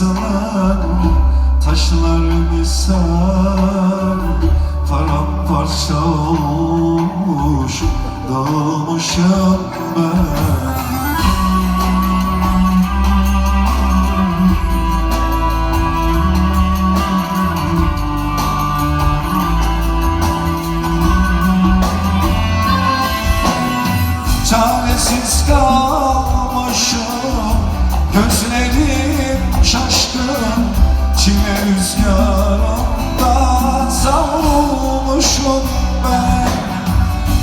Basılan taşlar misal Paramparça olmuş dağılmışım ben. Çaresiz kalmışım Gözlerim şaşkın Çile rüzgarında savrulmuşum ben.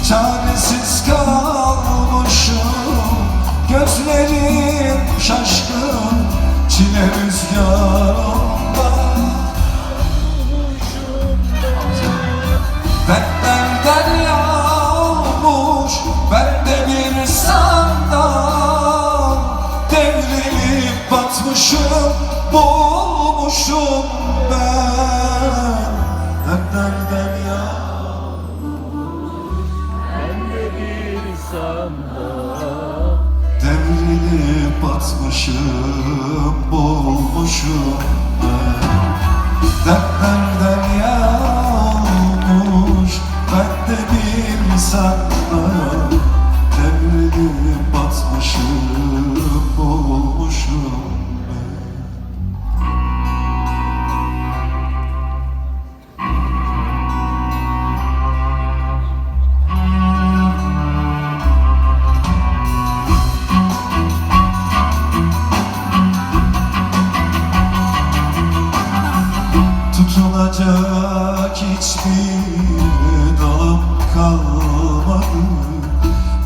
Çaresiz kalmışım Gözlerim şaşkın Çile rüzgarında Dertlerden yağmış Bende bir sandal Devrilip batmışım Boğulmuşum Tutunacak hiçbir dalım kalmadı.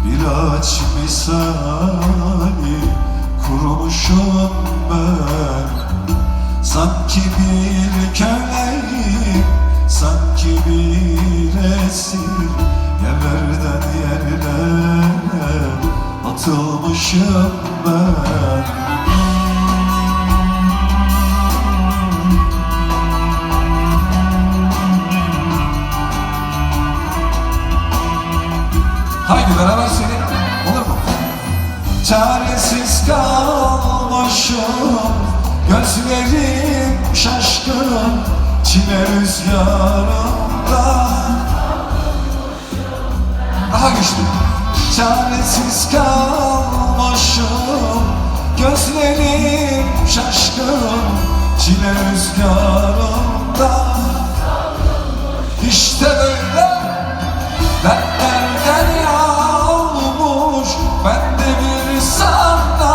Bir ağaç misali kurumuşum ben. Sanki bir köleyim, sanki bir esir Yerlerden yerlere atılmışım ben Haydi beraber söyleyelim. Olur mu? Çaresiz kalmışım. Gözlerim şaşkın. Çile rüzgarında. Daha güçlü. Çaresiz kalmışım. Gözlerim şaşkın. Çile rüzgarında. İşte böyle ben de bir sandal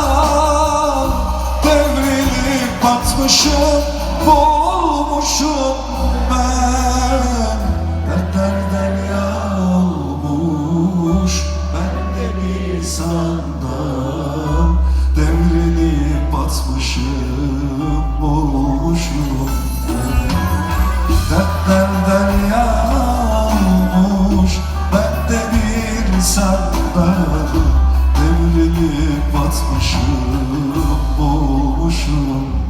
devrilip batmışım Boğulmuşum. gitmişim, bulmuşum